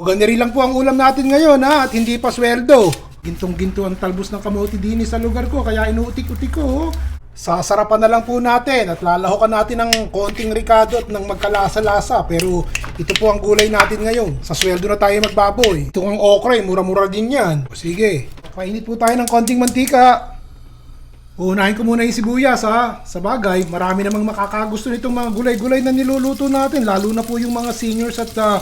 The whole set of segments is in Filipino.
Ganiri lang po ang ulam natin ngayon ha, at hindi pa sweldo. Gintong-ginto ang talbos ng kamote din sa lugar ko, kaya inuutik-utik ko. oh. Sasarapan na lang po natin at lalahokan natin ng konting ricado at ng magkalasa-lasa. Pero ito po ang gulay natin ngayon. Sa sweldo na tayo magbaboy. Ito ang okra, eh, mura-mura din yan. O, Sige, painit po tayo ng konting mantika. Unahin ko muna yung sibuyas ha. Sa bagay, marami namang makakagusto nitong mga gulay-gulay na niluluto natin. Lalo na po yung mga seniors at ah,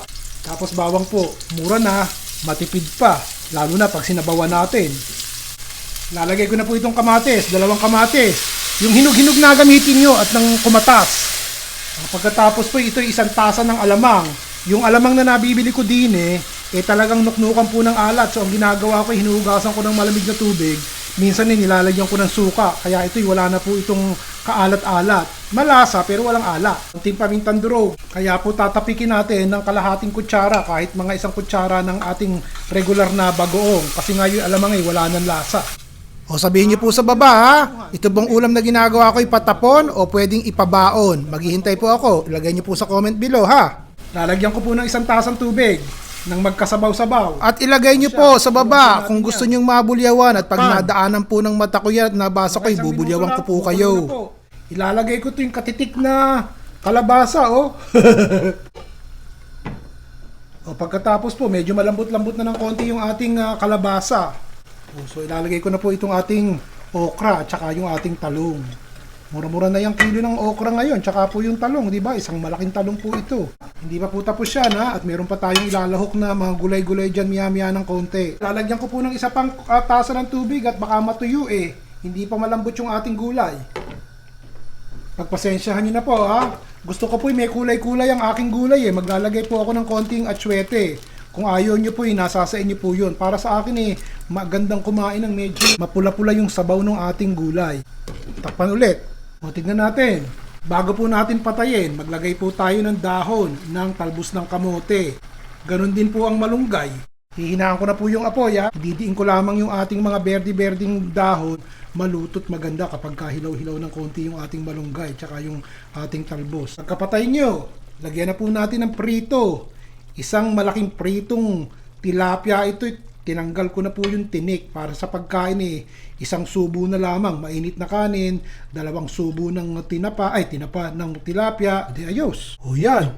tapos bawang po. Mura na, matipid pa. Lalo na pag sinabawan natin. Lalagay ko na po itong kamates, dalawang kamates. Yung hinog-hinog na gamitin nyo at ng kumatas. Ah, Pagkatapos po ito isang tasa ng alamang. Yung alamang na nabibili ko din eh, eh talagang nuknukan po ng alat. So ang ginagawa ko, hinuhugasan ko ng malamig na tubig. Minsan eh, nilalagyan ko ng suka. Kaya ito'y wala na po itong kaalat-alat. Malasa pero walang alat. Kunting pamintang durog. Kaya po tatapikin natin ng kalahating kutsara kahit mga isang kutsara ng ating regular na bagoong. Kasi nga yung alamang eh, wala ng lasa. O sabihin niyo po sa baba ha, ito bang ulam na ginagawa ko ipatapon o pwedeng ipabaon? Maghihintay po ako. Ilagay niyo po sa comment below ha. Lalagyan ko po ng isang tasang tubig ng magkasabaw-sabaw. At ilagay niyo po sa baba kung gusto niyong mabulyawan at pag nadaanan po ng mata ko yan at nabasa ko, ibubulyawan ko po kayo. Ilalagay ko to yung katitik na kalabasa oh. o pagkatapos po, medyo malambot-lambot na ng konti yung ating ah, kalabasa. Oh, so ilalagay ko na po itong ating okra at saka yung ating talong. Mura-mura na yung kilo ng okra ngayon, tsaka po yung talong, di ba? Isang malaking talong po ito. Hindi pa po tapos yan ha, at meron pa tayong ilalahok na mga gulay-gulay dyan, miya-miya ng konti. Lalagyan ko po ng isa pang ah, tasa ng tubig at baka matuyo eh. Hindi pa malambot yung ating gulay. Pagpasensyahan nyo na po ha. Gusto ko po may kulay-kulay ang aking gulay eh. Maglalagay po ako ng konting atsuete. Kung ayaw nyo po eh, nasa sa inyo po yun. Para sa akin eh, magandang kumain ng medyo mapula-pula yung sabaw ng ating gulay. Takpan ulit. O tignan natin. Bago po natin patayin, maglagay po tayo ng dahon ng talbos ng kamote. Ganon din po ang malunggay. Hihinaan ko na po yung apoy ha. Didiin ko lamang yung ating mga berdi-berding dahon. Malutot maganda kapag kahilaw-hilaw ng konti yung ating malunggay tsaka yung ating talbos. Pagkapatay nyo, lagyan na po natin ng prito. Isang malaking pritong tilapia ito. Tinanggal ko na po yung tinik para sa pagkain eh. Isang subo na lamang, mainit na kanin, dalawang subo ng tinapa, ay tinapa ng tilapia, di ayos. O yan,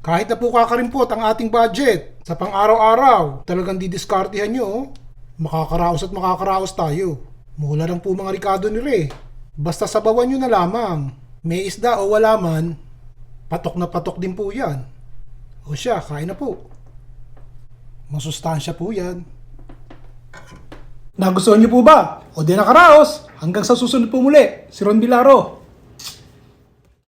kahit na po kakarimpot ang ating budget sa pang-araw-araw, talagang didiskartihan nyo, oh. makakaraos at makakaraos tayo. Mula lang po mga rikado ni Re. Basta sabawan nyo na lamang. May isda o wala man, patok na patok din po yan. O siya, kain na po. Masustansya po yan. Nagustuhan niyo po ba? O di nakaraos? Hanggang sa susunod po muli, si Ron Bilaro.